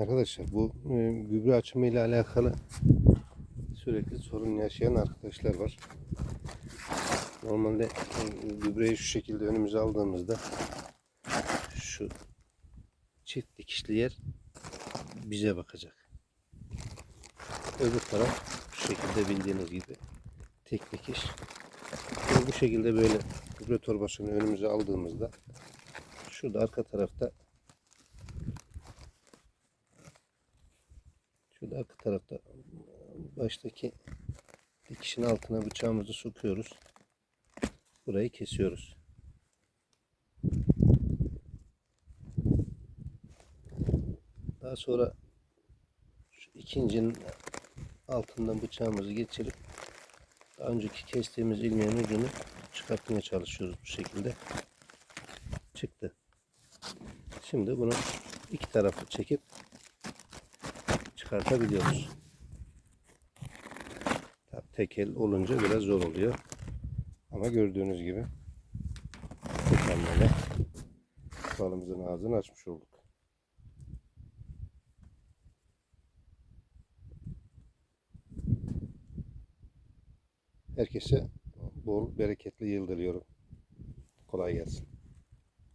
Arkadaşlar bu e, gübre açımı ile alakalı sürekli sorun yaşayan arkadaşlar var. Normalde e, gübreyi şu şekilde önümüze aldığımızda şu çift dikişli yer bize bakacak. Öbür taraf şu şekilde bildiğiniz gibi tek dikiş. Bu şekilde böyle gübre torbasını önümüze aldığımızda şurada arka tarafta Şurada arka tarafta baştaki dikişin altına bıçağımızı sokuyoruz. Burayı kesiyoruz. Daha sonra şu ikincinin altından bıçağımızı geçirip daha önceki kestiğimiz ilmeğin ucunu çıkartmaya çalışıyoruz bu şekilde. Çıktı. Şimdi bunu iki tarafı çekip çıkartabiliyoruz. Tabii tek el olunca biraz zor oluyor. Ama gördüğünüz gibi hamleyle balımızın ağzını açmış olduk. Herkese bol bereketli yıl diliyorum. Kolay gelsin.